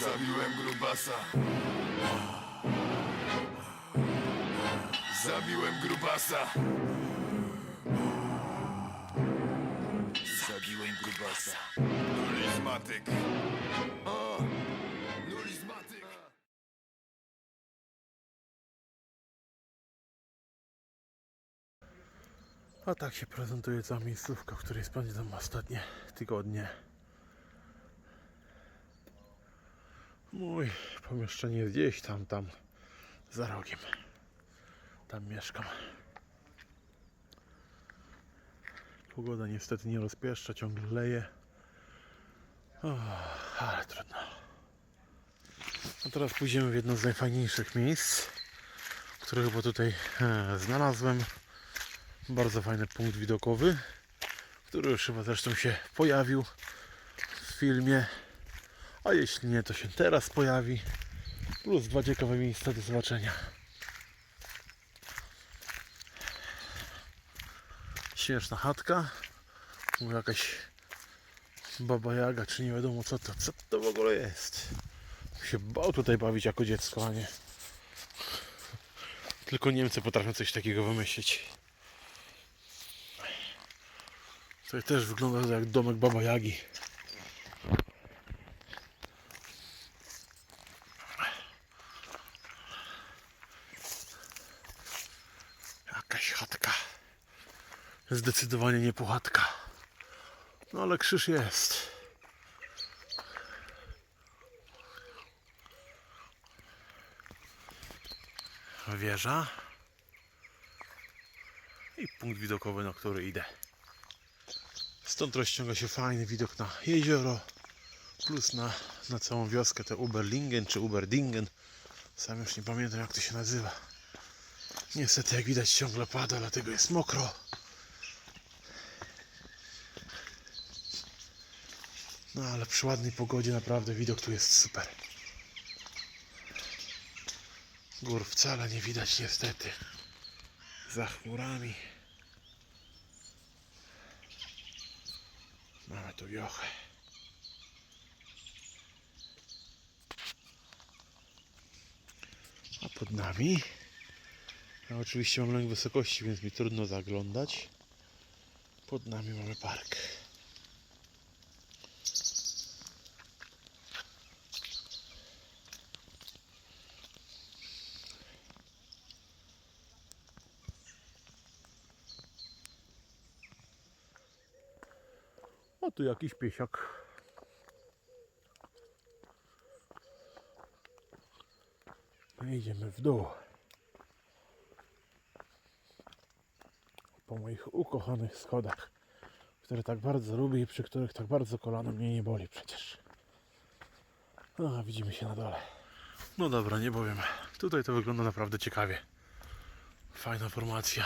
Zabiłem grubasa. Zabiłem grubasa. Zabiłem grubasa. Nulizmatyk. Nulizmatyk. A tak się prezentuje cała miejscówka, w której spędzam ostatnie tygodnie. Mój pomieszczenie gdzieś tam, tam za rogiem. Tam mieszkam. Pogoda niestety nie rozpieszcza, ciągle leje. Ale trudno. A teraz pójdziemy w jedno z najfajniejszych miejsc, które chyba tutaj e, znalazłem. Bardzo fajny punkt widokowy, który już chyba zresztą się pojawił w filmie. A jeśli nie, to się teraz pojawi. Plus dwa ciekawe miejsca do zobaczenia. Śmieszna chatka. Tu jakaś baba jaga, czy nie wiadomo co to. Co to w ogóle jest? Się bał tutaj bawić jako dziecko, a nie. Tylko Niemcy potrafią coś takiego wymyślić. To też wygląda jak domek Baba Jagi. Jakaś chatka. Zdecydowanie nie puchatka. No ale krzyż jest. Wieża. I punkt widokowy, na który idę. Stąd rozciąga się fajny widok na jezioro, plus na, na całą wioskę, te Uberlingen czy Uberdingen. Sam już nie pamiętam jak to się nazywa. Niestety jak widać ciągle pada, dlatego jest mokro. No ale przy ładnej pogodzie naprawdę widok tu jest super. Gór wcale nie widać niestety. Za chmurami. Mamy tu wiochę. A pod nami? Ja oczywiście mam lęk wysokości, więc mi trudno zaglądać. Pod nami mamy park. O, tu jakiś piesiak. No idziemy w dół. Po moich ukochanych schodach, które tak bardzo lubię i przy których tak bardzo kolano mnie nie boli przecież. No, widzimy się na dole. No dobra, nie powiem. Tutaj to wygląda naprawdę ciekawie. Fajna formacja.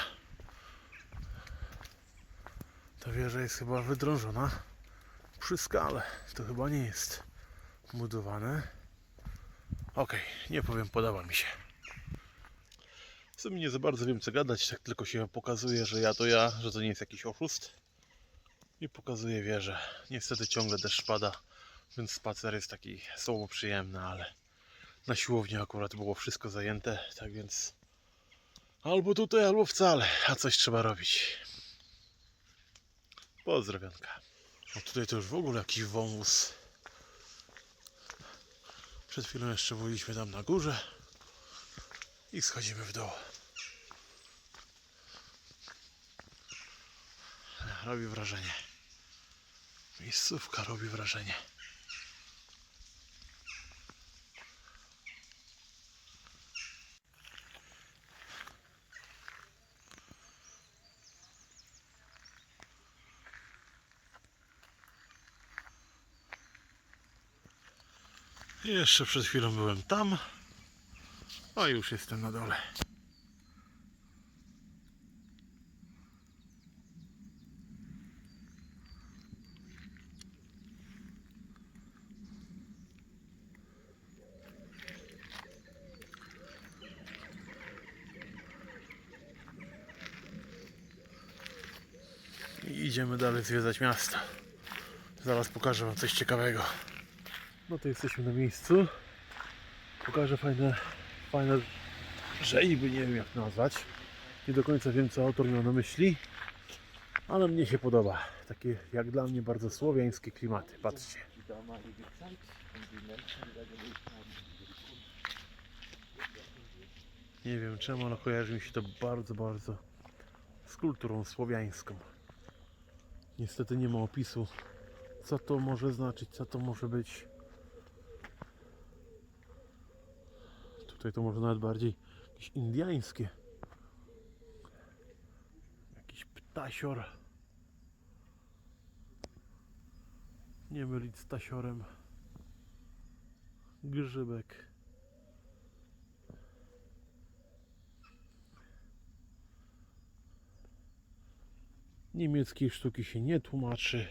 Ta wieża jest chyba wydrążona przy skale. To chyba nie jest budowane. Okej, nie powiem, podoba mi się. W sumie nie za bardzo wiem co gadać, tak tylko się pokazuje, że ja to ja, że to nie jest jakiś oszust. I pokazuje wieżę. Niestety ciągle deszcz pada, więc spacer jest taki słabo przyjemny, ale na siłowni akurat było wszystko zajęte, tak więc albo tutaj, albo wcale, a coś trzeba robić. Pozdrowionka. A tutaj to już w ogóle jakiś wąwóz. Przed chwilą jeszcze byliśmy tam na górze i schodzimy w dół. Robi wrażenie. Miejscówka robi wrażenie. Jeszcze przed chwilą byłem tam, a już jestem na dole. Idziemy dalej zwiedzać miasto. Zaraz pokażę Wam coś ciekawego. No to jesteśmy na miejscu. Pokażę fajne, fajne rzeźby, nie wiem jak nazwać. Nie do końca wiem co autor miał na myśli. Ale mnie się podoba. Takie jak dla mnie bardzo słowiańskie klimaty. Patrzcie. Nie wiem czemu, ale kojarzy mi się to bardzo, bardzo z kulturą słowiańską. Niestety nie ma opisu, co to może znaczyć, co to może być. Tutaj to może nawet bardziej jakieś indiańskie. Jakiś ptasior. Nie mylić z tasiorem. Grzybek. Niemieckiej sztuki się nie tłumaczy.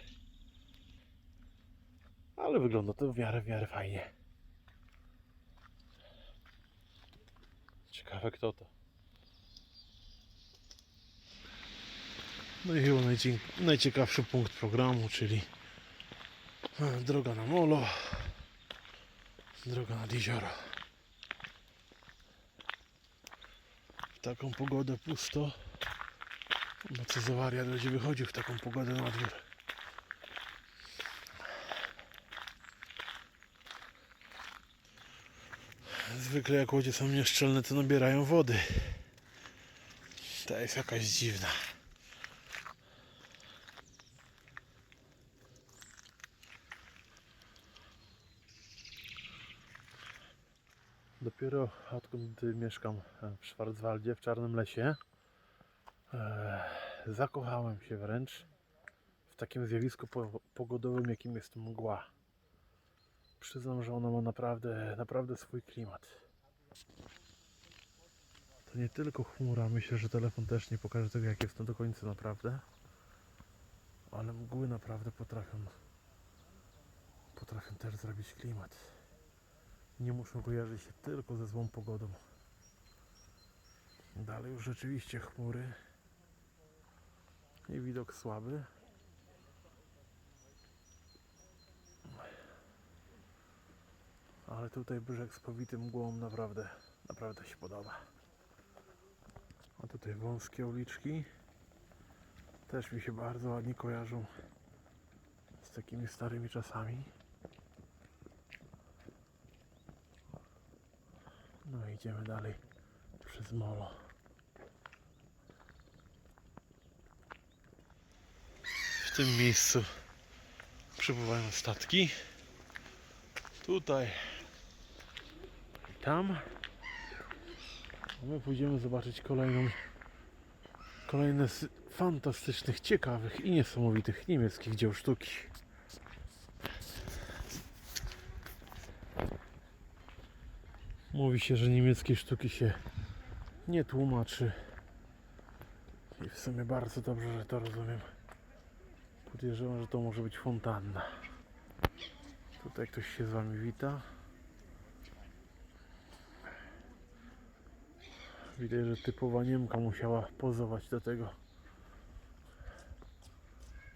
Ale wygląda to w miarę, w miarę fajnie. Ciekawe kto to. No i chyba najcie- najciekawszy punkt programu, czyli e, droga na molo, droga nad jezioro. W taką pogodę pusto. No co za wariat będzie wychodził w taką pogodę na dwór. Zwykle jak łodzie są nieszczelne, to nabierają wody. Ta jest jakaś dziwna. Dopiero odkąd mieszkam w Schwarzwaldzie, w Czarnym Lesie, Eee, zakochałem się wręcz w takim zjawisku po- pogodowym, jakim jest mgła. Przyznam, że ona ma naprawdę, naprawdę swój klimat. To nie tylko chmura, myślę, że telefon też nie pokaże tego, jak jest to do końca naprawdę. Ale mgły naprawdę potrafią, potrafią też zrobić klimat. Nie muszą kojarzyć się tylko ze złą pogodą. Dalej już rzeczywiście chmury i widok słaby. Ale tutaj brzeg z powitym mgłą naprawdę, naprawdę się podoba. A tutaj wąskie uliczki. Też mi się bardzo ładnie kojarzą z takimi starymi czasami. No i idziemy dalej przez molo. W tym miejscu przypływają statki. Tutaj tam. My pójdziemy zobaczyć kolejną kolejne z fantastycznych, ciekawych i niesamowitych niemieckich dzieł sztuki. Mówi się, że niemieckie sztuki się nie tłumaczy. I w sumie bardzo dobrze, że to rozumiem. Podejrzewam, że to może być fontanna. Tutaj ktoś się z Wami wita. Widać, że typowa Niemka musiała pozować do tego.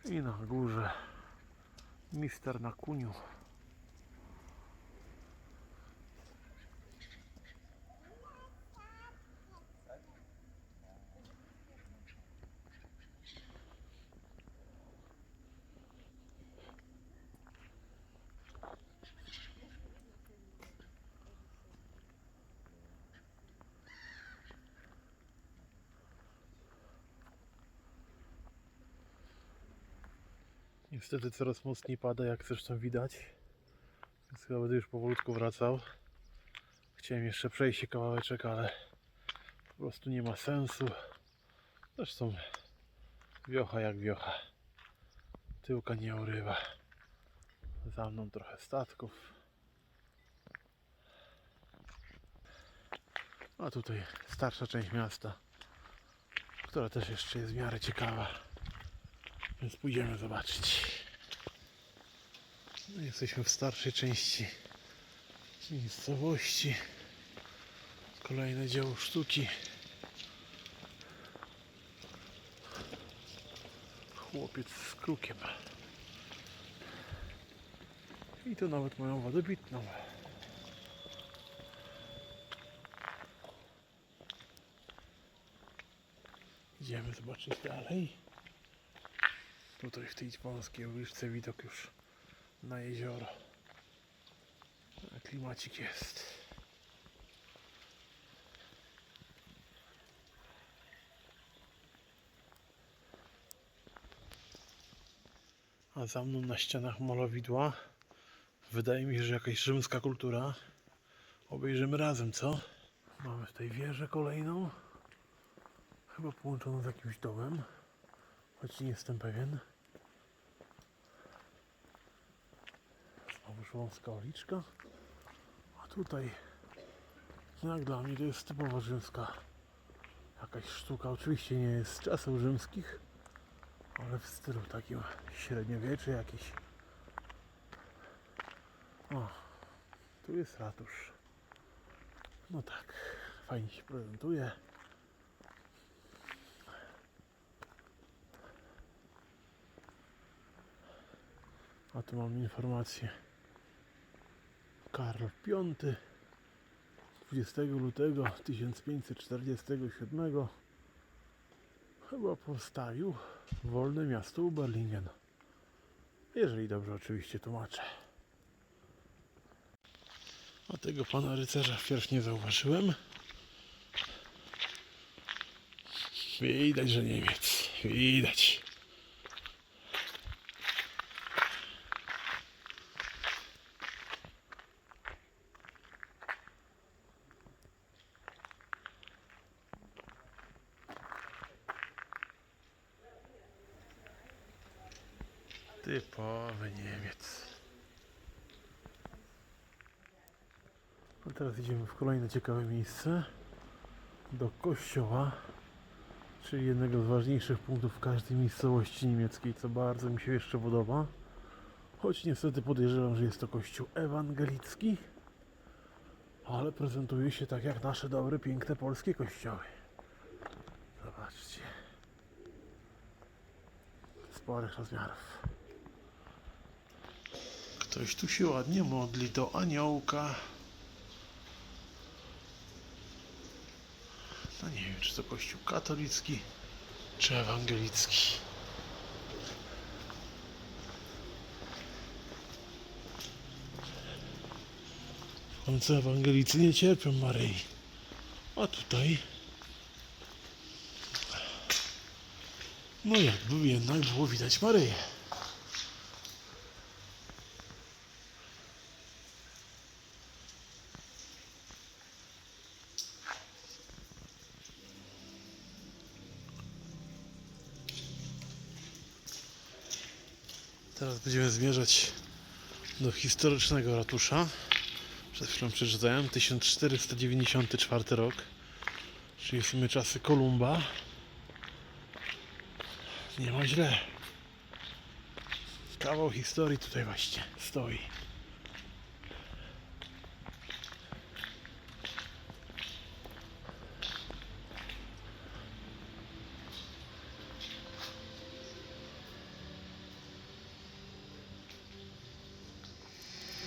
I na górze mister na kuniu. Niestety coraz mocniej pada, jak zresztą widać. Więc chyba będę już powolutku wracał. Chciałem jeszcze przejść się kawałeczek, ale po prostu nie ma sensu. Zresztą wiocha jak wiocha. Tyłka nie urywa. Za mną trochę statków. A tutaj starsza część miasta, która też jeszcze jest w miarę ciekawa. Więc pójdziemy zobaczyć. No, jesteśmy w starszej części miejscowości. Kolejne dzieło sztuki. Chłopiec z krukiem. I tu nawet mają wodę pitną. Idziemy zobaczyć dalej. Tutaj w tej wąskiej uliczce widok już na jezioro. Klimacik jest. A za mną na ścianach malowidła. Wydaje mi się, że jakaś rzymska kultura. Obejrzymy razem, co? Mamy tutaj wieżę kolejną. Chyba połączoną z jakimś domem. Choć nie jestem pewien. Wąska uliczka. A tutaj, jak dla mnie, to jest typowo rzymska jakaś sztuka. Oczywiście nie jest z czasów rzymskich, ale w stylu takim średniowieczy jakiś. O, tu jest ratusz. No tak, fajnie się prezentuje. A tu mam informację. Karol V 20 lutego 1547 chyba postawił wolne miasto Uberlingen. Jeżeli dobrze oczywiście tłumaczę. A tego pana rycerza wpierw nie zauważyłem. Widać, że Niemiec. Widać. Typowy Niemiec. A teraz idziemy w kolejne ciekawe miejsce. Do kościoła, czyli jednego z ważniejszych punktów każdej miejscowości niemieckiej, co bardzo mi się jeszcze podoba. Choć niestety podejrzewam, że jest to kościół ewangelicki, ale prezentuje się tak jak nasze dobre, piękne polskie kościoły. Zobaczcie. Sporych rozmiarów. Ktoś tu się ładnie modli do aniołka. No nie wiem, czy to kościół katolicki, czy ewangelicki. W końcu ewangelicy nie cierpią Maryi. A tutaj... No jakby jednak było widać Maryję. Teraz będziemy zmierzać do historycznego ratusza. Przed chwilą przeczytałem 1494 rok, czyli w sumie czasy Kolumba. Nie ma źle. Kawał historii tutaj właśnie stoi.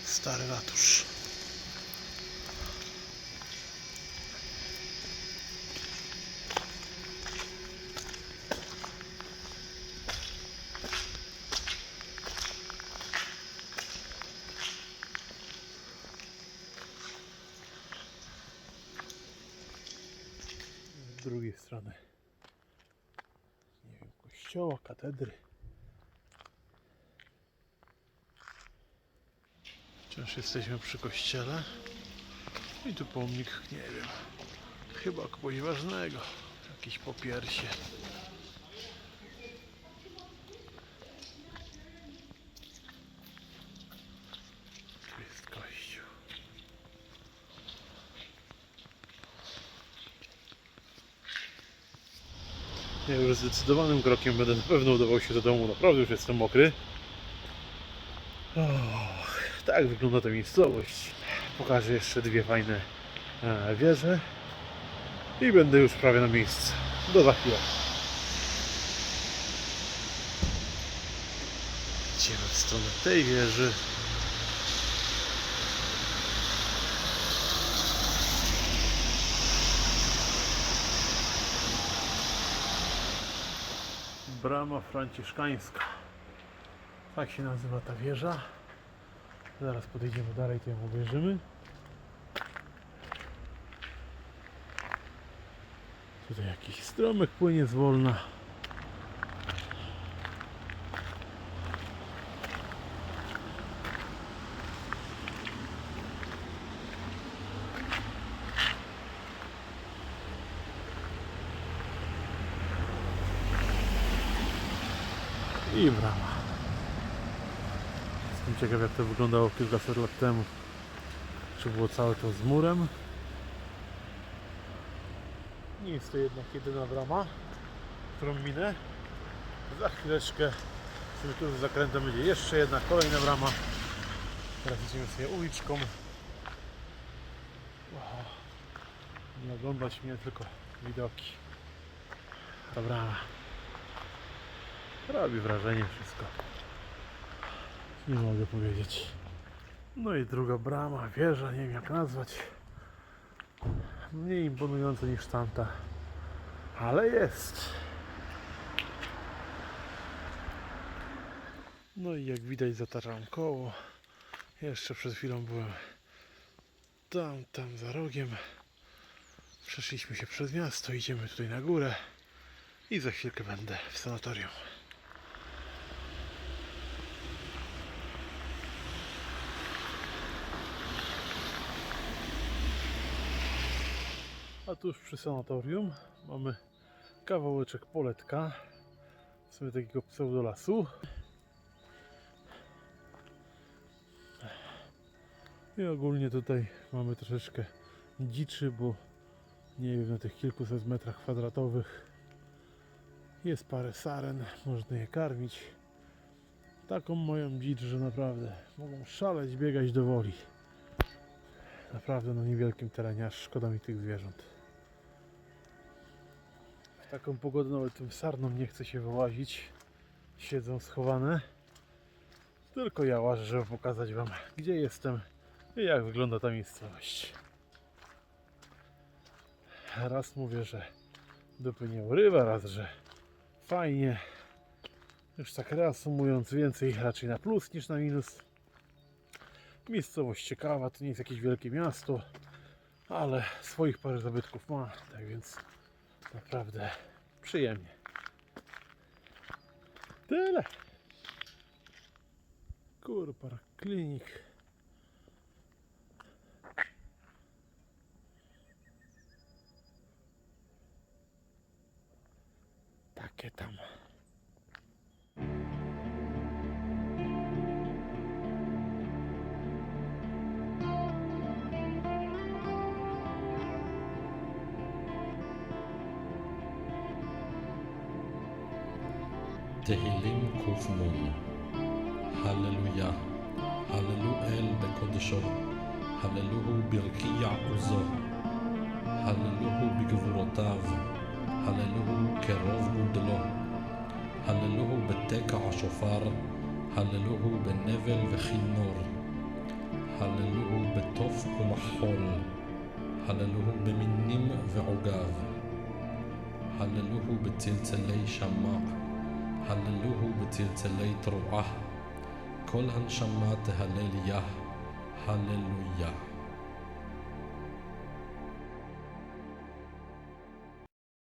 Stary ratusz. Z drugiej strony nie wiem, kościoła, katedry. Wciąż jesteśmy przy kościele. I tu pomnik, nie wiem, chyba kogoś ważnego. Jakiś popiersie. Tu jest kościół. Ja już zdecydowanym krokiem będę na pewno udawał się do domu. Naprawdę już jestem mokry. Och, tak wygląda ta miejscowość. Pokażę jeszcze dwie fajne e, wieże i będę już prawie na miejscu. Do za chwilę. Idziemy w stronę tej wieży. Brama franciszkańska. Tak się nazywa ta wieża. Zaraz podejdziemy dalej, to ją obejrzymy. Tutaj jakiś stromyk płynie zwolna. I brama. Jestem ciekaw jak to wyglądało kilkaset lat temu. Czy było całe to z murem? Nie jest to jednak jedyna brama, którą minę. Za chwileczkę tu z zakrętem będzie jeszcze jedna, kolejna brama. Teraz idziemy sobie uliczką. Wow. Nie oglądać mnie, tylko widoki. Ta brama. Robi wrażenie wszystko. Nie mogę powiedzieć. No i druga brama, wieża, nie wiem jak nazwać. Mniej imponująca niż tamta. Ale jest. No i jak widać zataczam koło. Jeszcze przed chwilą byłem tam, tam za rogiem. Przeszliśmy się przez miasto, idziemy tutaj na górę i za chwilkę będę w sanatorium. A tuż przy sanatorium mamy kawałeczek poletka, w sumie takiego pseudolasu. I ogólnie tutaj mamy troszeczkę dziczy, bo nie wiem, na tych kilkuset metrach kwadratowych jest parę saren, można je karmić. Taką moją dzicz, że naprawdę mogą szaleć, biegać do woli. Naprawdę na niewielkim terenie, aż szkoda mi tych zwierząt. Taką pogodę nawet tym sarnom nie chce się wyłazić. Siedzą schowane. Tylko ja łażę, żeby pokazać Wam, gdzie jestem i jak wygląda ta miejscowość. Raz mówię, że dupy nie urywa, raz, że fajnie. Już tak reasumując, więcej raczej na plus niż na minus. Miejscowość ciekawa, to nie jest jakieś wielkie miasto, ale swoich parę zabytków ma, tak więc naprawdę przyjemnie. Tyle. Kurpar klinik. קנ. הללויה. הללו אל בקודשו. הללוהו ברקיע עוזו. הללוהו בגבורותיו. הללוהו כרוב גודלו. הללוהו בתקע השופר. הללוהו בנבל וכינור. הללוהו בתוף ומחול. הללוהו במינים ועוגב. הללוהו בצלצלי שמע. هللوه بتلتليت تروعه كل هنشمات هللياه هللوياه